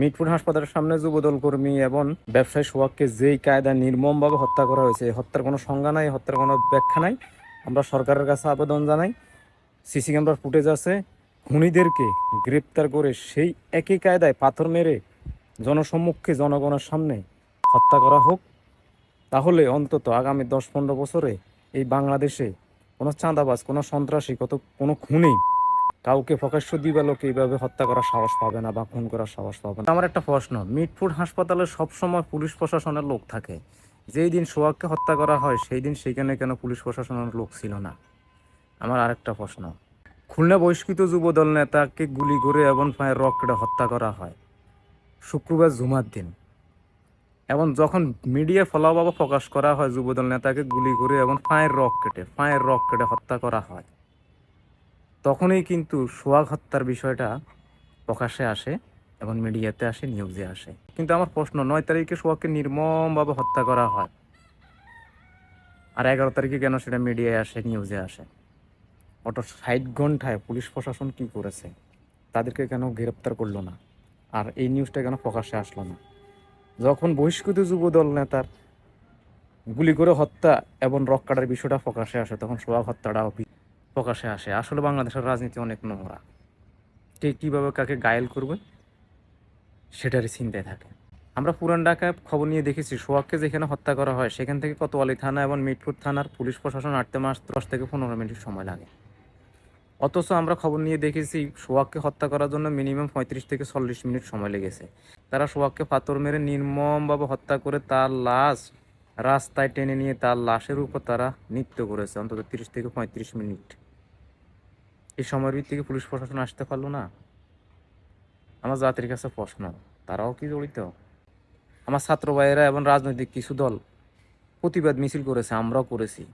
মিটফুড হাসপাতালের সামনে যুবদল কর্মী এবং ব্যবসায়ী সোহাগকে যেই কায়দায় নির্মমভাবে হত্যা করা হয়েছে হত্যার কোনো সংজ্ঞা নাই হত্যার কোনো ব্যাখ্যা নাই। আমরা সরকারের কাছে আবেদন জানাই, সিসি ক্যামেরার ফুটেজ আছে। খুনিদেরকে গ্রেপ্তার করে সেই একই কায়দায় পাথর মেরে জনসম্মুখে জনগণের সামনে হত্যা করা হোক, তাহলে অন্তত আগামী দশ পনেরো বছরে এই বাংলাদেশে কোনো চাঁদাবাজ, কোনো সন্ত্রাসী কত কোনো খুনি কাউকে প্রকাশ্য দিবালোকে এইভাবে হত্যা করার সাহস পাবে না বা খুন করার সাহস পাবে না। আমার একটা প্রশ্ন মিটফুড হাসপাতালে সবসময় পুলিশ প্রশাসনের লোক থাকে। যেই দিন সোহাগকে হত্যা করা হয়, সেই দিন সেখানে কেন পুলিশ প্রশাসনের লোক ছিল না? আমার আরেকটা প্রশ্ন, খুলনা বহিষ্কৃত যুবদল নেতাকে গুলি করে এবং পায়ের কেটে হত্যা করা হয়, শুক্রবার জুমার দিন। এবং যখন মিডিয়া ফলাভাবে প্রকাশ করা হয়, যুবদল নেতাকে গুলি করে এবং পায়ের রক কেটে পায়ের রক কেটে হত্যা করা হয়। তখনই কিন্তু সোয়াগ হত্যার বিষয়টা প্রকাশে আসে এবং মিডিয়াতে আসে নিউজে আসে। কিন্তু আমার প্রশ্ন, নয় তারিখে সোহাগকে নির্মমভাবে হত্যা করা হয়? আর এগারো তারিখে কেন সেটা মিডিয়ায় আসে নিউজে আসে? অটো ষাট ঘন্টায় পুলিশ প্রশাসন কি করেছে? তাদেরকে কেন গ্রেপ্তার করল না? আর এই নিউজটা কেন প্রকাশ্যে আসলো না? যখন বহিষ্কৃত যুবদল নেতার গুলি করে হত্যা এবং রক কাটার বিষয়টা প্রকাশে আসে, তখন সোয়াগ হত্যাটাও বি- প্রকাশে আসে। আসলে বাংলাদেশের রাজনীতি অনেক নোংরা। কে কীভাবে কাকে গায়েল করবে, সেটারই চিন্তায় থাকে। আমরা পুরান ঢাকায় খবর নিয়ে দেখেছি, সোহাগকে যেখানে হত্যা করা হয়, সেখান থেকে কোতোয়ালি থানা এবং মিটফুট থানার পুলিশ প্রশাসন আটতে মাস দশ থেকে পনেরো মিনিট সময় লাগে। অথচ আমরা খবর নিয়ে দেখেছি, সোহাগকে হত্যা করার জন্য মিনিমাম পঁয়ত্রিশ থেকে চল্লিশ মিনিট সময় লেগেছে। তারা সোহাগকে পাথর মেরে নির্মমভাবে হত্যা করে তার লাশ রাস্তায় টেনে নিয়ে তার লাশের উপর তারা নৃত্য করেছে, অন্তত তিরিশ থেকে পঁয়ত্রিশ মিনিট। এই সময়ের ভিত্তিকে পুলিশ প্রশাসন আসতে পারল না। আমার জাতির কাছে প্রশ্ন, তারাও কি জড়িত? আমার ছাত্র ভাইয়েরা এবং রাজনৈতিক কিছু দল প্রতিবাদ মিছিল করেছে, আমরাও করেছি।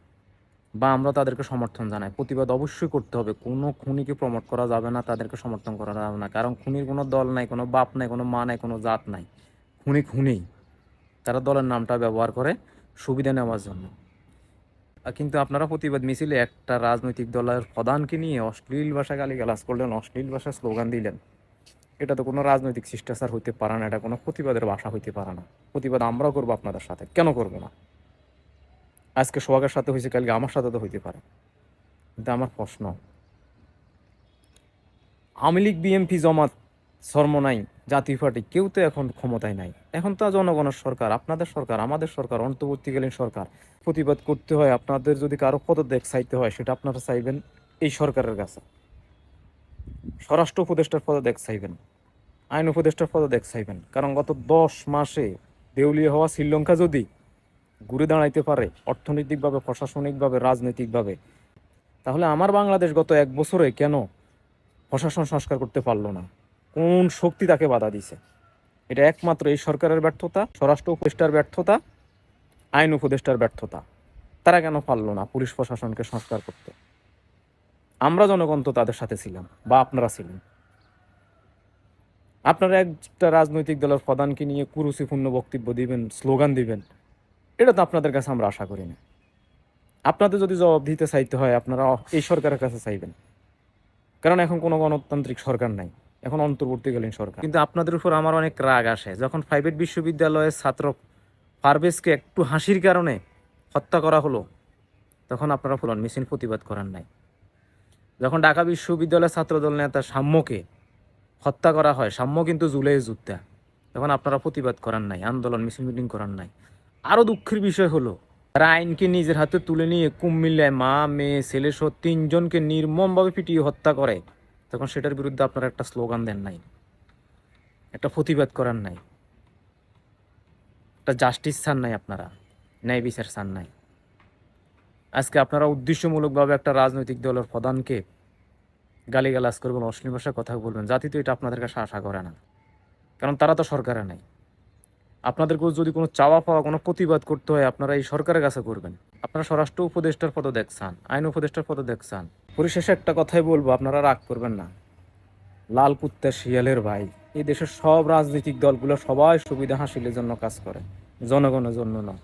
বা আমরা তাদেরকে সমর্থন জানাই। প্রতিবাদ অবশ্যই করতে হবে। কোনো খুনিকে প্রমোট করা যাবে না, তাদেরকে সমর্থন করা যাবে না। কারণ খুনির কোনো দল নাই, কোনো বাপ নাই, কোনো মা নাই, কোনো জাত নাই। খুনি খুনি। তারা দলের নামটা ব্যবহার করে সুবিধা নেওয়ার জন্য। কিন্তু আপনারা প্রতিবাদ মিছিলে একটা রাজনৈতিক দলের প্রধানকে নিয়ে অশ্লীল ভাষা গালিগালাজ করলেন, অশ্লীল ভাষায় স্লোগান দিলেন। এটা তো কোনো রাজনৈতিক শিষ্টাচার হইতে পারে না, এটা কোনো প্রতিবাদের ভাষা হইতে পারে না। প্রতিবাদ আমরাও করব আপনাদের সাথে, কেন করব না? আজকে সোহাগের সাথে হয়েছে, কালকে আমার সাথে তো হইতে পারে। কিন্তু আমার প্রশ্ন, আওয়ামী লীগ বিএমপি জমাত, সর্বনাই জাতীয় পার্টি, কেউ তো এখন ক্ষমতায় নাই। এখন তো জনগণের সরকার, আপনাদের সরকার, আমাদের সরকার, অন্তর্বর্তীকালীন সরকার। প্রতিবাদ করতে হয়, আপনাদের যদি কারও পদত্যাগ চাইতে হয়, সেটা আপনারা চাইবেন এই সরকারের কাছে। স্বরাষ্ট্র উপদেষ্টার পদত্যাগ চাইবেন, আইন উপদেষ্টার পদত্যাগ চাইবেন। কারণ গত দশ মাসে দেউলিয়া হওয়া শ্রীলঙ্কা যদি ঘুরে দাঁড়াইতে পারে, অর্থনৈতিকভাবে, প্রশাসনিকভাবে, রাজনৈতিকভাবে, তাহলে আমার বাংলাদেশ গত এক বছরে কেন প্রশাসন সংস্কার করতে পারল না? কোন শক্তি তাকে বাধা দিছে? এটা একমাত্র এই সরকারের ব্যর্থতা, স্বরাষ্ট্র উপদেষ্টার ব্যর্থতা, আইন উপদেষ্টার ব্যর্থতা। তারা কেন পারল না পুলিশ প্রশাসনকে সংস্কার করতে? আমরা জনগণ তো তাদের সাথে ছিলাম, বা আপনারা ছিলেন। আপনারা একটা রাজনৈতিক দলের প্রধানকে নিয়ে কুরুচিপূর্ণ বক্তব্য দিবেন, স্লোগান দিবেন, এটা তো আপনাদের কাছে আমরা আশা করি না। আপনাদের যদি জবাব দিতে চাইতে হয়, আপনারা এই সরকারের কাছে চাইবেন। কারণ এখন কোনো গণতান্ত্রিক সরকার নাই। এখন অন্তর্বর্তীকালীন সরকার। কিন্তু আপনাদের উপর আমার অনেক রাগ আসে। যখন প্রাইভেট বিশ্ববিদ্যালয়ের ছাত্র পারভেজকে একটু হাসির কারণে হত্যা করা হলো, তখন আপনারা ফুলন মিছিল প্রতিবাদ করার নাই। যখন ঢাকা বিশ্ববিদ্যালয়ের ছাত্রদল নেতা সাম্যকে হত্যা করা হয়, সাম্য কিন্তু জুলাই যুদ্ধা, তখন আপনারা প্রতিবাদ করার নাই, আন্দোলন মিছিল মিটিং করার নাই। আরও দুঃখের বিষয় হলো, তারা আইনকে নিজের হাতে তুলে নিয়ে কুমিল্লায় মা, মেয়ে, ছেলে সহ তিনজনকে নির্মমভাবে পিটিয়ে হত্যা করে। তখন সেটার বিরুদ্ধে আপনারা একটা স্লোগান দেন নাই। একটা প্রতিবাদ করার নাই। একটা জাস্টিস চান নাই আপনারা। ন্যায় বিচার চান নাই। আজকে আপনারা উদ্দেশ্যমূলকভাবে একটা রাজনৈতিক দলের প্রধানকে গালিগালাজ করবেন, অশ্লীল ভাষায় কথা বলবেন। জাতি তো এটা আপনাদের কাছে আশা করে না। কারণ তারা তো সরকারে নাই। আপনাদেরকেও যদি কোনো চাওয়া পাওয়া, কোনো প্রতিবাদ করতে হয়, আপনারা এই সরকারের কাছে করবেন। আপনারা স্বরাষ্ট্র উপদেষ্টার পদ দেখছান আইন উপদেষ্টার পদ দেখছান পরিশেষে একটা কথাই বলব, আপনারা রাগ করবেন না। লাল কুত্তা শিয়ালের ভাই, এই দেশের সব রাজনৈতিক দলগুলো সবাই সুবিধা হাসিলের জন্য কাজ করে, জনগণের জন্য না